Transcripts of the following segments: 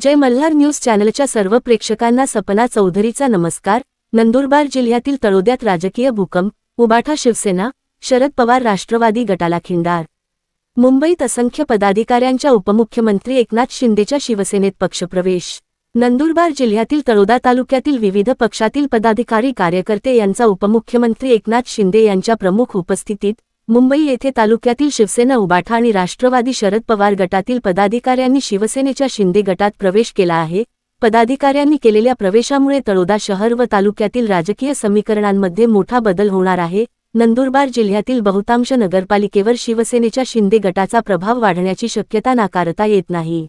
जय Malhar news चॅनलच्या सर्व प्रेक्षकांना सपना चौधरीचा नमस्कार. नंदुरबार जिल्ह्यातील तळोद्यात राजकीय भूकंप उबाठा शिवसेना शरद पवार राष्ट्रवादी गटाला खिंडार. मुंबईत असंख्य पदाधिकाऱ्यांच्या उपमुख्यमंत्री एकनाथ शिंदेच्या शिवसेनेत पक्षप्रवेश. नंदुरबार जिल्ह्यातील तळोदा तालुक्यातील विविध पक्षातील पदाधिकारी कार्यकर्ते यांचा उपमुख्यमंत्री एकनाथ शिंदे यांच्या प्रमुख उपस्थितीत मुंबई येथे तालुक्यातील शिवसेना उबाठा आणि राष्ट्रवादी शरद पवार गटातील पदाधिकाऱ्यांनी शिवसेनेच्या शिंदे गटात प्रवेश केला आहे. पदाधिकाऱ्यांनी केलेल्या प्रवेशामुळे तळोदा शहर व तालुक्यातील राजकीय समीकरणांमध्ये मोठा बदल होणार आहे. नंदुरबार जिल्ह्यातील बहुतांश नगरपालिकेवर शिवसेनेच्या शिंदे गटाचा प्रभाव वाढण्याची शक्यता नाकारता येत नाही.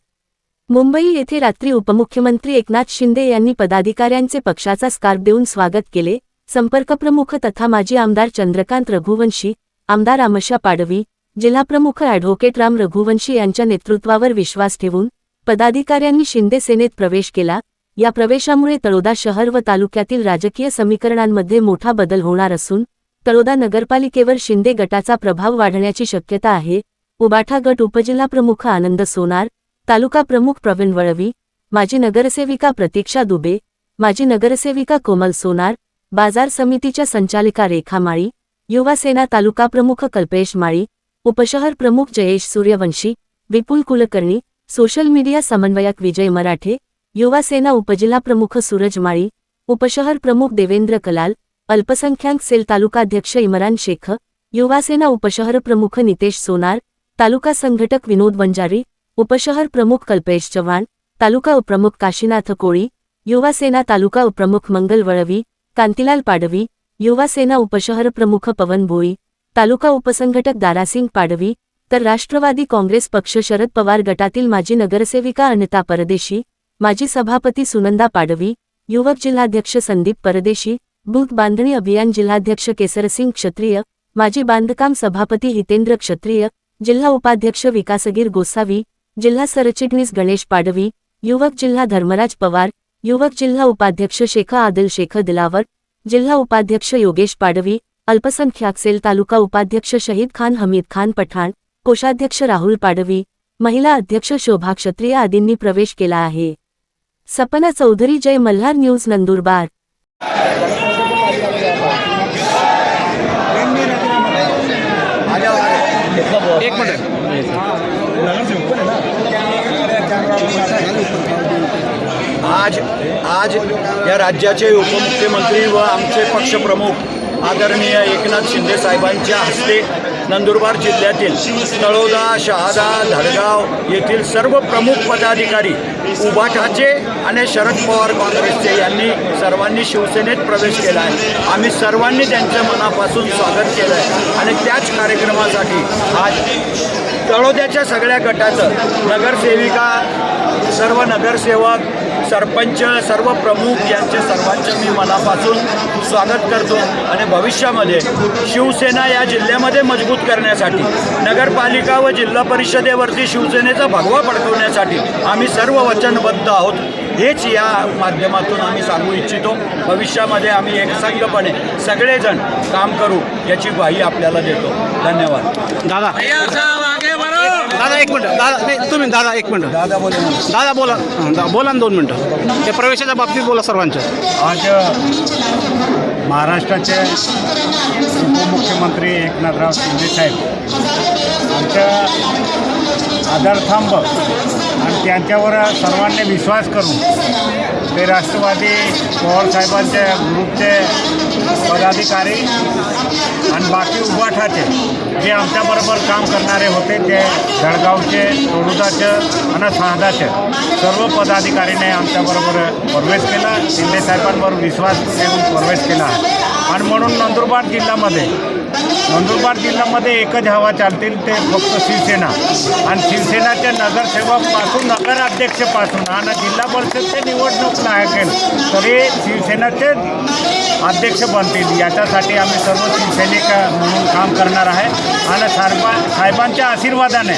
मुंबई येथे रात्री उपमुख्यमंत्री एकनाथ शिंदे यांनी पदाधिकाऱ्यांचे पक्षाचा स्कार्फ देऊन स्वागत केले. संपर्कप्रमुख तथा माजी आमदार चंद्रकांत रघुवंशी आमदार आमशा पाडवी जिल्हाप्रमुख ॲडव्होकेट राम रघुवंशी यांच्या नेतृत्वावर विश्वास ठेवून पदाधिकाऱ्यांनी शिंदे सेनेत प्रवेश केला. या प्रवेशामुळे तळोदा शहर व तालुक्यातील राजकीय समीकरणांमध्ये मोठा बदल होणार असून तळोदा नगरपालिकेवर शिंदे गटाचा प्रभाव वाढण्याची शक्यता आहे. उबाठा गट उपजिल्हाप्रमुख आनंद सोनार तालुका प्रमुख प्रवीण वळवी माजी नगरसेविका प्रतीक्षा दुबे माजी नगरसेविका कोमल सोनार बाजार समितीच्या संचालिका रेखा माळी युवासेना तालुका प्रमुख कल्पेश माळी उपशहर प्रमुख जयेश सूर्यवंशी विपुल कुलकर्णी सोशल मीडिया समन्वयक विजय मराठे युवासेना उपजिल्हा प्रमुख सूरज माळी उपशहर प्रमुख देवेंद्र कलाल अल्पसंख्याक सेल तालुकाध्यक्ष इम्रान शेख युवासेना उपशहर प्रमुख नितेश सोनार तालुका संघटक विनोद वंजारी उपशहर प्रमुख कल्पेश चव्हाण तालुका उपप्रमुख काशीनाथ कोळी युवासेना तालुका उपप्रमुख मंगल वळवी कांतीलाल पाडवी युवा सेना उपशहर प्रमुख पवन भोई तालुका उपसंघटक दारासिंग पाडवी तर राष्ट्रवादी काँग्रेस पक्ष शरद पवार गटातील माजी नगरसेविका अनिता परदेशी माजी सभापती सुनंदा पाडवी युवक जिल्हाध्यक्ष संदीप परदेशी बूथ बांधणी अभियान जिल्हाध्यक्ष केसरसिंग क्षत्रिय माजी बांधकाम सभापती हितेंद्र क्षत्रिय जिल्हा उपाध्यक्ष विकासगीर गोसावी जिल्हा सरचिटणीस गणेश पाडवी युवक जिल्हा धर्मराज पवार युवक जिल्हा उपाध्यक्ष शेख आदिल शेख दिलावर जिल्हा उपाध्यक्ष योगेश पाडवी अल्पसंख्याक सेल तालुका उपाध्यक्ष शहीद खान हमीद खान पठाण कोषाध्यक्ष राहुल पाडवी महिला अध्यक्ष शोभा क्षत्रिय आदींनी प्रवेश केला आहे. सपना चौधरी जय मल्हार न्यूज नंदुरबार. एक मिनिट. आज आज या राज्याचे उपमुख्यमंत्री व आमचे पक्षप्रमुख आदरणीय एकनाथ शिंदे साहेबांच्या हस्ते नंदुरबार जिल्ह्यातील तळोदा शहादा धडगाव येथील सर्व प्रमुख पदाधिकारी उभाठाचे आणि शरद पवार काँग्रेसचे यांनी सर्वांनी शिवसेनेत प्रवेश केला आहे. आम्ही सर्वांनी त्यांच्या मनापासून स्वागत केलं आहे आणि त्याच कार्यक्रमासाठी आज तळोद्याच्या सगळ्या गटाचं नगरसेविका सर्व नगरसेवक सरपंच सर्व प्रमुख यांचे सर्वांचे मी मनापासून स्वागत करतो आणि भविष्यामध्ये शिवसेना या जिल्ह्यामध्ये मजबूत करण्यासाठी नगरपालिका व जिल्हा परिषदेवरती शिवसेनेचा भगवा पडकवण्यासाठी आम्ही सर्व वचनबद्ध आहोत. हेच या माध्यमातून आम्ही सांगू इच्छितो. भविष्यामध्ये आम्ही एकसंघपणे सगळेजण काम करू याची ग्वाही आपल्याला देतो. धन्यवाद. दादा. दादा एक मिनिट. दादा नाही तुम्ही दादा एक मिनिट. दादा बोले. दादा बोला. हं, दा- बोला ना दोन मिनिटं. ते प्रवेशाच्या बाबतीत बोला सर्वांच्या आज महाराष्ट्राचे उपमुख्यमंत्री एकनाथराव शिंदे साहेब आमच्या आधारथांब आणि त्यांच्यावर सर्वांनी विश्वास करून ते राष्ट्रवादी पवारसाहेबांच्या ग्रुपचे पदाधिकारी आणि बाकी उबाठाचे जे आमच्याबरोबर काम करणारे होते ते जळगावचे तोडुदाचे आणि साहदाचे सर्व पदाधिकारीने आमच्याबरोबर प्रवेश केला. शिंदेसाहेबांवर विश्वास ठेवून प्रवेश केला. आहे आणि म्हणून नंदुरबार जिल्ह्यामध्ये नंदुरबार जिल्ह्यामध्ये एकच हवा चालतील ते फक्त शिवसेना. आणि शिवसेनाच्या नगरसेवकपासून नगराध्यक्षपासून आणि जिल्हा परिषदचे निवडणूक लागेल तरी शिवसेनाचे अध्यक्ष बनतील. याच्यासाठी आम्ही सर्व शिवसैनिक म्हणून काम करणार आहे. आणि साहेबा साहेबांच्या आशीर्वादाने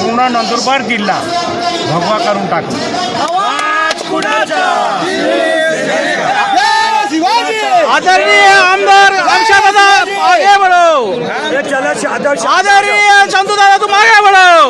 पूर्ण नंदुरबार जिल्हा भगवा करून टाकू. આધારી ચંદુ દાદા તું માગે પડાવ